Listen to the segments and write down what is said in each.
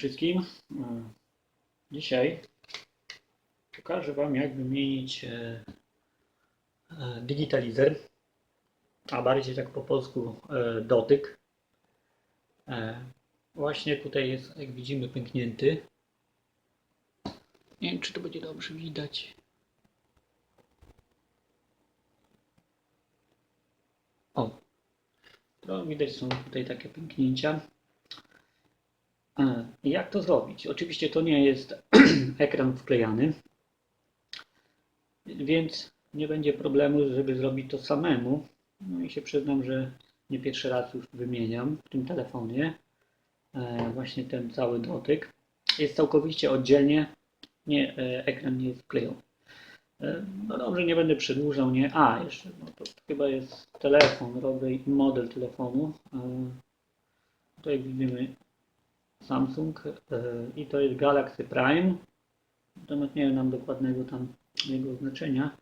Wszystkim. E, Dzisiaj pokażę Wam, jak wymienić e, e, digitalizer, a bardziej tak po polsku dotyk. Właśnie tutaj jest, jak widzimy, pęknięty. Nie wiem, czy to będzie dobrze widać. O, to widać są tutaj takie pęknięcia. Jak to zrobić? Oczywiście to nie jest ekran wklejany, więc nie będzie problemu, żeby zrobić to samemu. No i się przyznam, że nie pierwszy raz już wymieniam w tym telefonie e, właśnie ten cały dotyk. Jest całkowicie oddzielnie, nie, e, ekran nie jest wklejony. E, No dobrze, nie będę przedłużał, nie. A, jeszcze, no to chyba jest telefon, i model telefonu. Tutaj widzimy Samsung e, i to jest Galaxy Prime. Natomiast nie znam dokładnego tam jego znaczenia.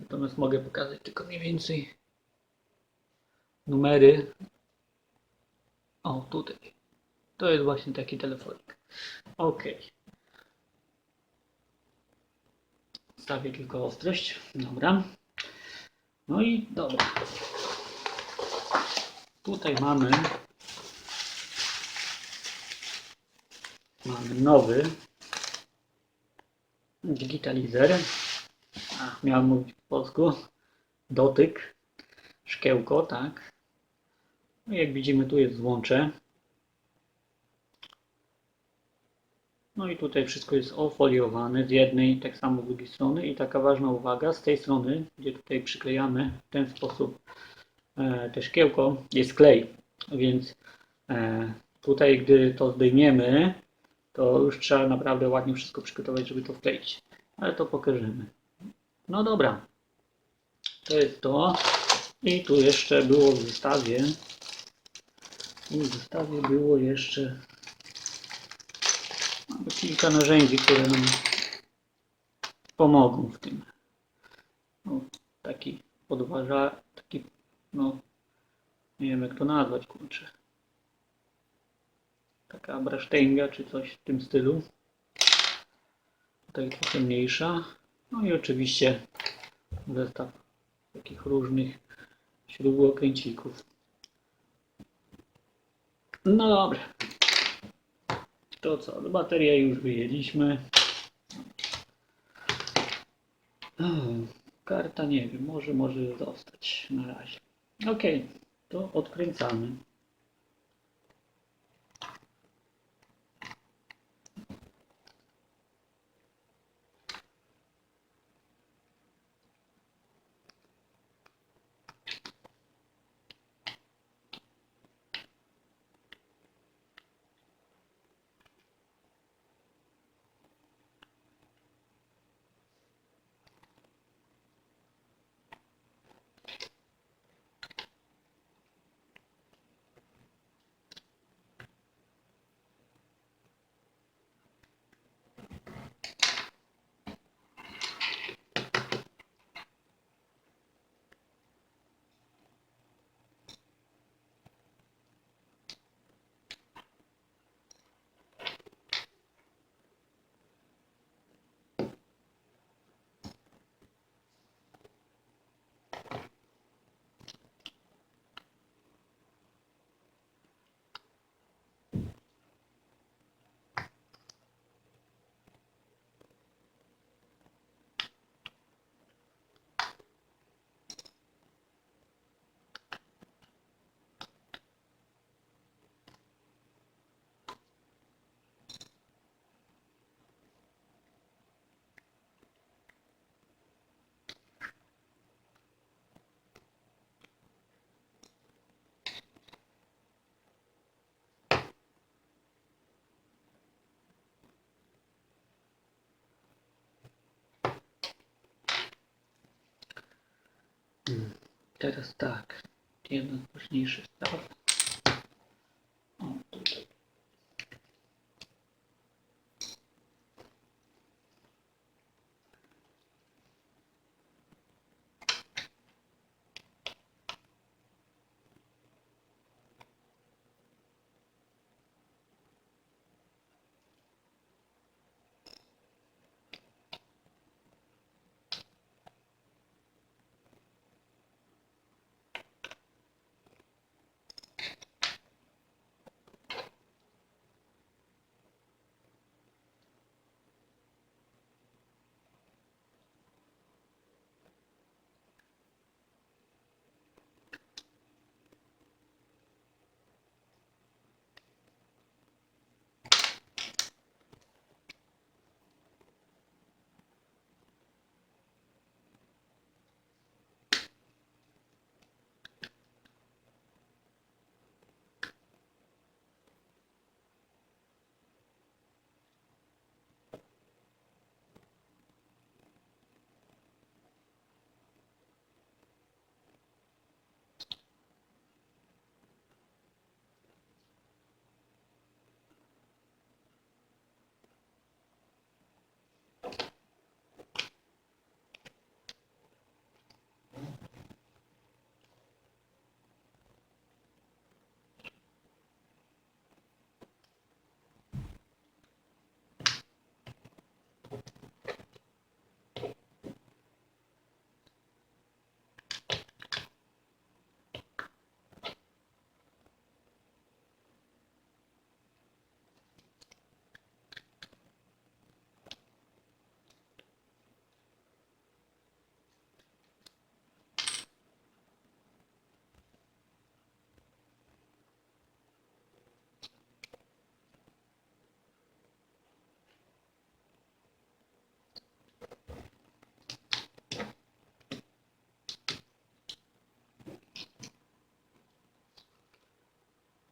Natomiast mogę pokazać tylko mniej więcej numery. O, tutaj. To jest właśnie taki telefonik. Ok. Stawię tylko ostrość. Dobra. No i dobra. Tutaj mamy Mamy nowy digitalizer. A, miałem mówić po polsku. Dotyk. Szkiełko, tak. No jak widzimy, tu jest złącze. No i tutaj wszystko jest ofoliowane z jednej, tak samo z drugiej strony. I taka ważna uwaga, z tej strony, gdzie tutaj przyklejamy w ten sposób e, te szkiełko, jest klej. Więc e, tutaj, gdy to zdejmiemy, to już trzeba naprawdę ładnie wszystko przygotować, żeby to wkleić. Ale to pokażemy. No dobra. To jest to. I tu jeszcze było w zestawie. I w zestawie było jeszcze mamy kilka narzędzi, które nam pomogą w tym. No, taki podważa, taki, no, nie wiem jak to nazwać, kurczę taka brasztęga czy coś w tym stylu. Tutaj trochę mniejsza. No i oczywiście zestaw takich różnych śrubokręcików. No dobra. To co, do baterię już wyjęliśmy. Hmm, Karta nie wiem, może może zostać na razie. Ok, to odkręcamy. Teraz tak. Jeden z ważniejszych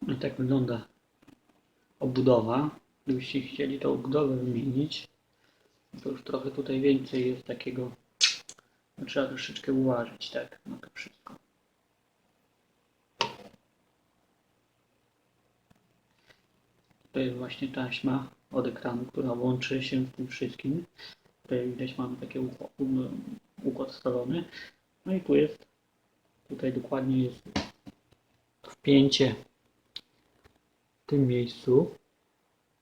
I tak wygląda obudowa. Gdybyście chcieli tą obudowę wymienić, to już trochę tutaj więcej jest takiego. No, trzeba troszeczkę uważać, tak, na to wszystko. To jest właśnie taśma od ekranu, która łączy się z tym wszystkim. Tutaj widać mamy taki układ scalony. No i tu jest, tutaj dokładnie jest wpięcie tym miejscu.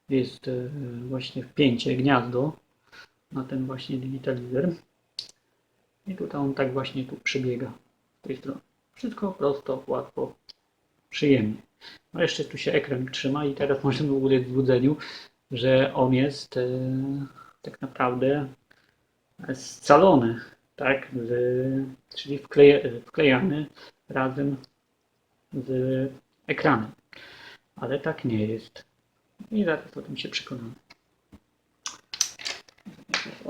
Jest e, właśnie wpięcie, gniazdo na ten właśnie digitalizer. I tutaj on tak właśnie tu przebiega z tej strony. Wszystko prosto, łatwo, przyjemnie. No jeszcze tu się ekran trzyma i teraz możemy ulec złudzeniu, że on jest e, tak naprawdę scalony, tak, z, czyli wkleje, wklejany razem z ekranem. Ale tak nie jest. I zaraz o tym się przekonamy. Teraz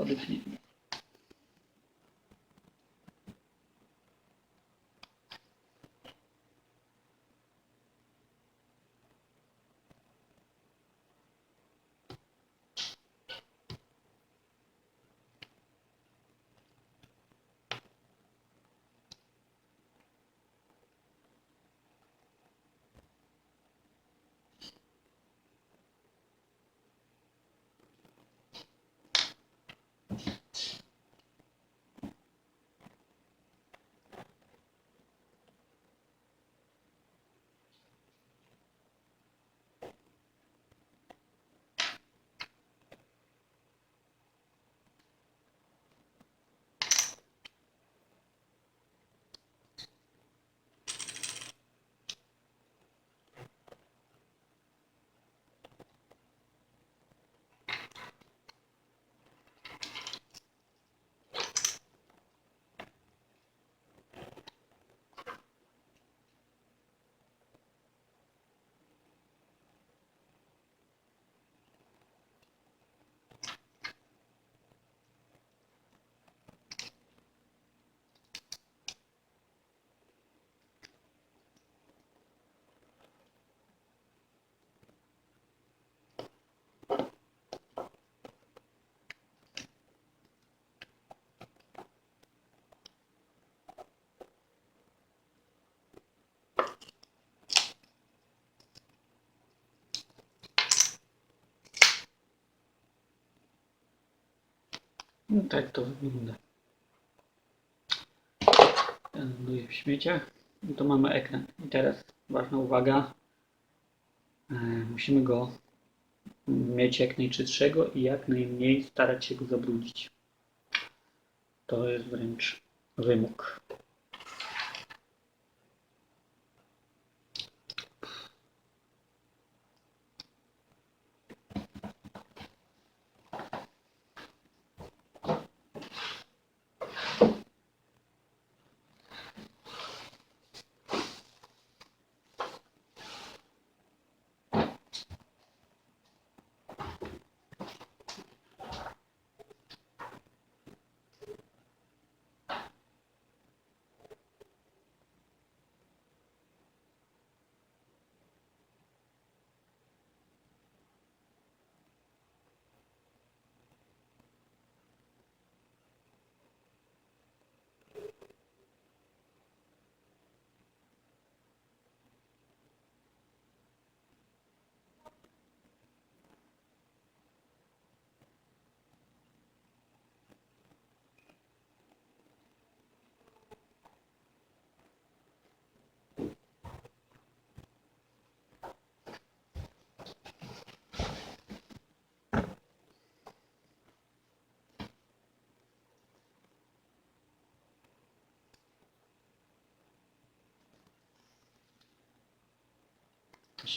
No tak to wygląda. Ląduje w śmieciach. I to mamy ekran. I teraz ważna uwaga. E, musimy go mieć jak najczystszego i jak najmniej starać się go zabrudzić. To jest wręcz wymóg.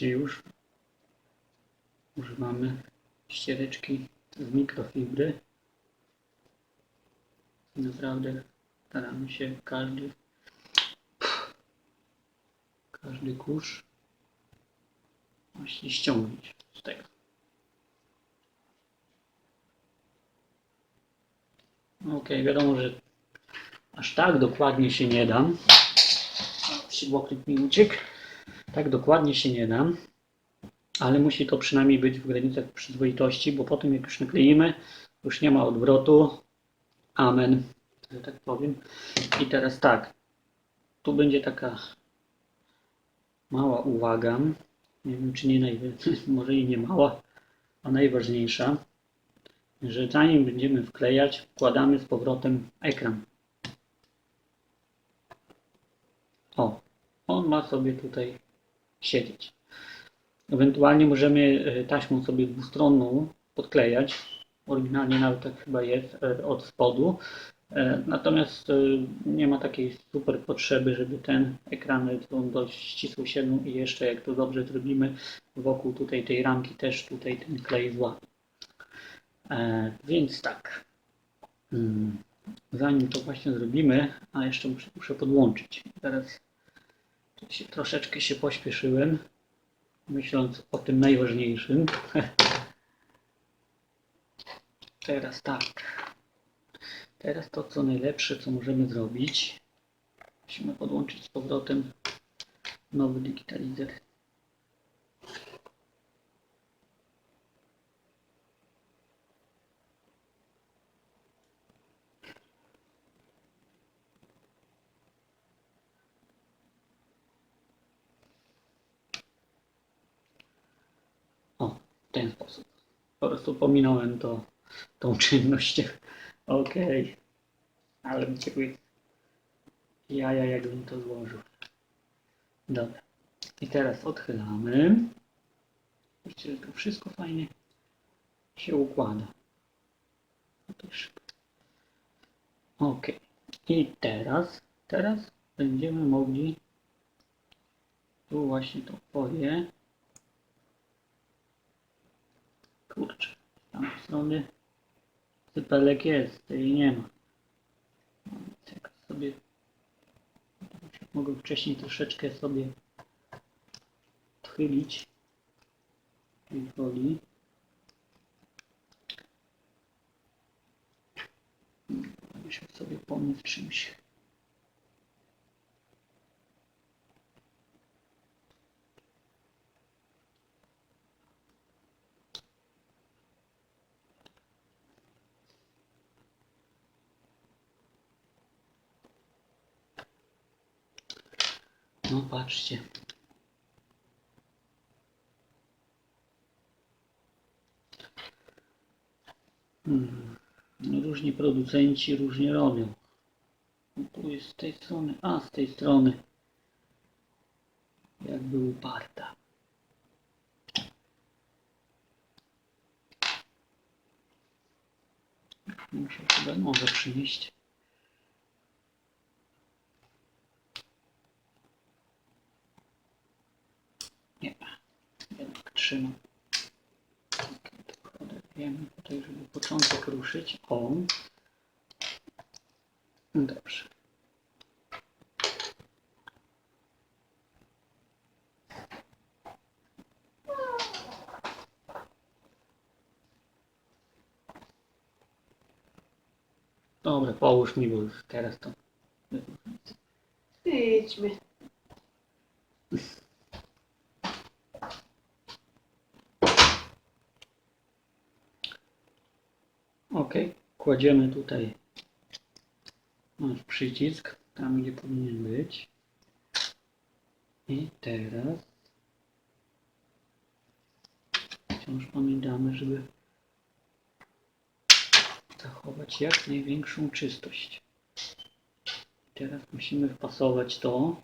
Już używamy ściereczki z mikrofibry. Naprawdę staramy się każdy każdy kurz właśnie ściągnąć z tego. Ok, wiadomo, że aż tak dokładnie się nie dam. Siłokryt mi uciekł. Tak dokładnie się nie da, ale musi to przynajmniej być w granicach przyzwoitości, bo potem jak już nakleimy, już nie ma odwrotu. Amen, że tak powiem. I teraz tak, tu będzie taka mała uwaga. Nie wiem, czy nie najwyższa, może i nie mała, a najważniejsza, że zanim będziemy wklejać, wkładamy z powrotem ekran. O, on ma sobie tutaj siedzieć. Ewentualnie możemy e, taśmą sobie dwustronną podklejać. Oryginalnie nawet tak chyba jest e, od spodu. E, Natomiast nie ma takiej super potrzeby, żeby ten ekran on dość ścisło siedł i jeszcze jak to dobrze zrobimy wokół tutaj tej ramki też tutaj ten klej złapie. Więc tak. Mm, Zanim to właśnie zrobimy, a jeszcze muszę, muszę podłączyć. Teraz troszeczkę się pośpieszyłem, myśląc o tym najważniejszym. Teraz tak. Teraz to, co najlepsze, co możemy zrobić, musimy podłączyć z powrotem nowy digitalizer. O, w ten sposób. Po prostu pominąłem to, tą czynność. Okej. Ale mi ciepły jaja, jakbym to złożył. Dobra. I teraz odchylamy. Myślę, że to wszystko fajnie się układa. No. Ok. I teraz, teraz będziemy mogli tu właśnie to poje. Kurczę, tamtej strony sypelek jest, tej nie ma. Jak sobie mogę wcześniej troszeczkę sobie odchylić tej woli. Musiał sobie pomóc czymś. Patrzcie. Hmm. No, Różni producenci różnie robią. No, tu jest z tej strony, a z tej strony jakby uparta. Muszę chyba nowe przynieść. Nie, trzymam. Wiemy tutaj, żeby początek ruszyć. O. Dobrze. Dobra, połóż mi, bo już teraz to. Idźmy. Ok, kładziemy tutaj nasz przycisk, tam gdzie powinien być. I teraz wciąż pamiętamy, żeby zachować jak największą czystość. Teraz musimy wpasować to.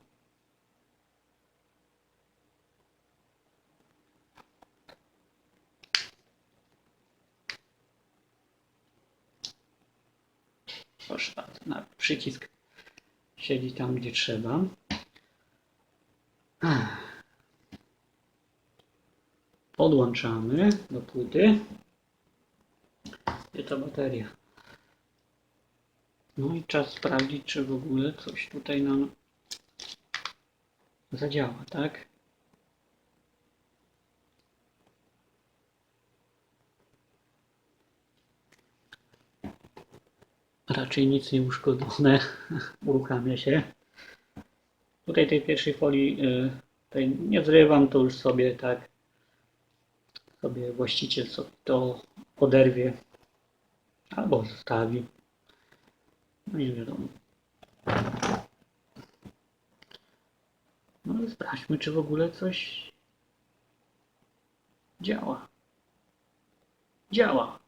Bardzo, na przycisk siedzi tam, gdzie trzeba. Podłączamy do płyty. Gdzie ta bateria? No i czas sprawdzić, czy w ogóle coś tutaj nam zadziała, tak? Raczej nic nie uszkodzone. Uruchamia się. Tutaj tej pierwszej folii y, Tutaj nie zrywam, to już sobie tak sobie właściciel sobie to oderwie albo zostawi. No i wiadomo. No i sprawdźmy, czy w ogóle coś działa. Działa.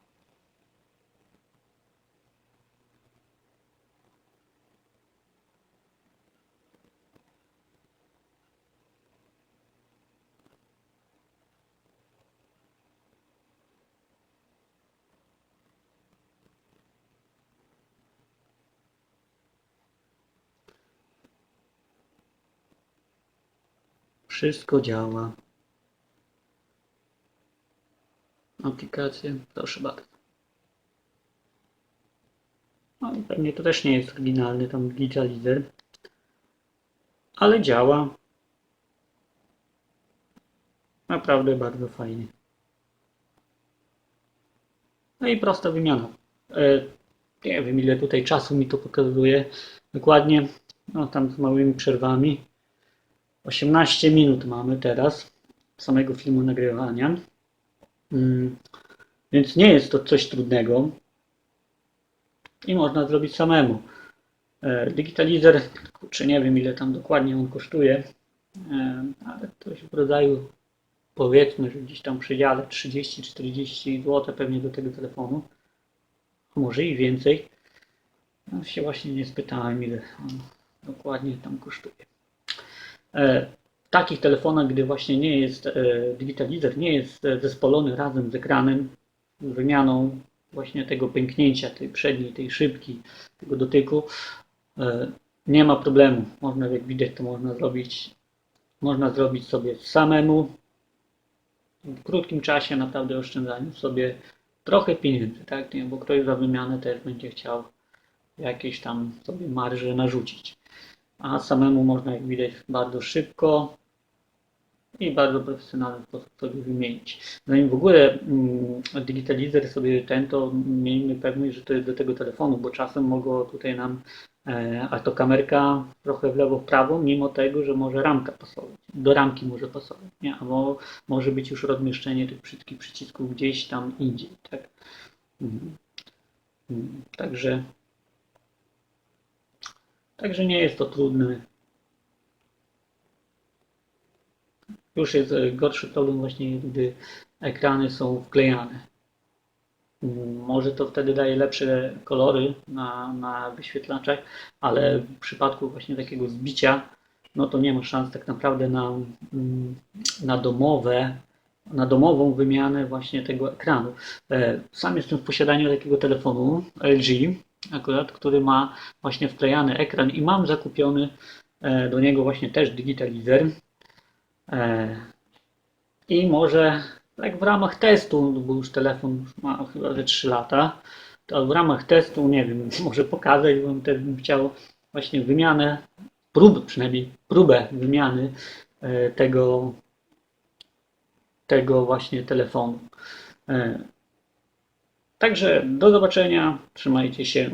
Wszystko działa. Aplikacje, proszę bardzo. No i pewnie to też nie jest oryginalny tam digitalizer. Ale działa. Naprawdę bardzo fajnie. No i prosta wymiana. E, nie wiem ile tutaj czasu mi to pokazuje. Dokładnie, no tam z małymi przerwami. 18 minut mamy teraz samego filmu nagrywania. Mm, Więc nie jest to coś trudnego i można zrobić samemu. E, Digitalizer, czy nie wiem ile tam dokładnie on kosztuje, e, ale coś w rodzaju powiedzmy, że gdzieś tam w przedziale 30-40 zł pewnie do tego telefonu, może i więcej. No się właśnie nie spytałem ile on dokładnie tam kosztuje. E, takich telefonach, gdy właśnie nie jest e, digitalizer, nie jest e, zespolony razem z ekranem, wymianą właśnie tego pęknięcia, tej przedniej, tej szybki, tego dotyku, nie ma problemu. Można, jak widać, to można zrobić, można zrobić sobie samemu. W krótkim czasie naprawdę oszczędzaniu sobie trochę pieniędzy, tak? Nie, bo ktoś za wymianę też będzie chciał jakieś tam sobie marże narzucić a samemu można, jak widać, bardzo szybko i bardzo profesjonalny sposób sobie wymienić. Zanim w ogóle mm, digitalizer sobie ten, to miejmy pewność, że to jest do tego telefonu, bo czasem mogło tutaj nam, e, a to kamerka trochę w lewo, w prawo, mimo tego, że może ramka pasować. Do ramki może pasować, nie? Albo może być już rozmieszczenie tych wszystkich przycisków gdzieś tam indziej, tak? Mhm. Mhm. Także Także nie jest to trudne. Już jest e, gorszy problem właśnie, gdy ekrany są wklejane. Może to wtedy daje lepsze kolory na, na wyświetlaczach, ale w przypadku właśnie takiego zbicia, no to nie ma szans tak naprawdę na, mm, na domowe, na domową wymianę właśnie tego ekranu. E, Sam jestem w posiadaniu takiego telefonu LG, akurat, który ma właśnie wklejany ekran i mam zakupiony e, do niego właśnie też digitalizer. E, I może tak w ramach testu, no bo już telefon ma chyba ze 3 lata, to w ramach testu, nie wiem, może pokazać, bo też bym chciał właśnie wymianę, próbę przynajmniej, próbę wymiany e, tego, tego właśnie telefonu. Także do zobaczenia, trzymajcie się.